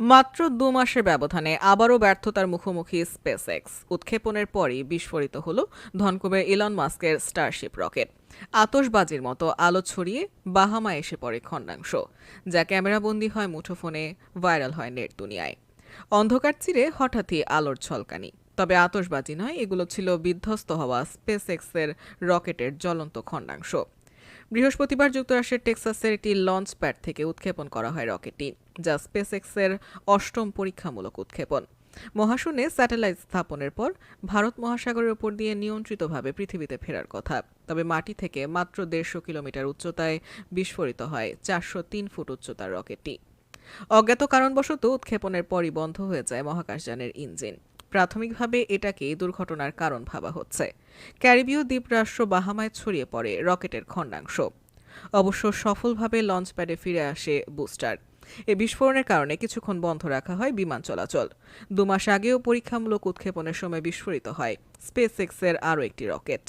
মাত্র দু মাসের ব্যবধানে আবারও ব্যর্থতার মুখোমুখি স্পেস এক্স উৎক্ষেপণের পরই বিস্ফোরিত হল ধনকুবের ইলন মাস্কের স্টারশিপ রকেট আতসবাজির মতো আলো ছড়িয়ে বাহামা এসে পড়ে খণ্ডাংশ, যা ক্যামেরাবন্দি হয় মুঠোফোনে, ভাইরাল হয় নেট দুনিয়ায়। অন্ধকার চিরে হঠাৎই আলোর ছলকানি। তবে আতসবাজি নয়, এগুলো ছিল বিধ্বস্ত হওয়া স্পেস এক্সের রকেটের জ্বলন্ত খণ্ডাংশ। বৃহস্পতিবার যুক্তরাষ্ট্রের টেক্সাসের একটি লঞ্চ প্যাড থেকে উৎক্ষেপণ করা হয় রকেটটি, যা স্পেসএক্সের অষ্টম পরীক্ষামূলক উৎক্ষেপণ। মহাশূন্যে স্যাটেলাইট স্থাপনের পর ভারত মহাসাগরের উপর দিয়ে নিয়ন্ত্রিতভাবে পৃথিবীতে ফেরার কথা। তবে মাটি থেকে মাত্র দেড়শো কিলোমিটার উচ্চতায় বিস্ফোরিত হয় চারশো তিন ফুট উচ্চতার রকেটটি। অজ্ঞাত কারণবশত উৎক্ষেপণের পরই বন্ধ হয়ে যায় মহাকাশযানের ইঞ্জিন। প্রাথমিকভাবে এটাকে দুর্ঘটনার কারণ ভাবা হচ্ছে। ক্যারিবীয় দ্বীপরাষ্ট্র বাহামায় ছড়িয়ে পড়ে রকেটের খণ্ডাংশ। অবশ্য সফলভাবে লঞ্চ প্যাডে ফিরে আসে বুস্টার। এ বিস্ফোরণের কারণে কিছুক্ষণ বন্ধ রাখা হয় বিমান চলাচল। দু মাস আগেও পরীক্ষামূলক উৎক্ষেপণের সময় বিস্ফোরিত হয়। স্পেস এক্সের আরও একটি রকেট।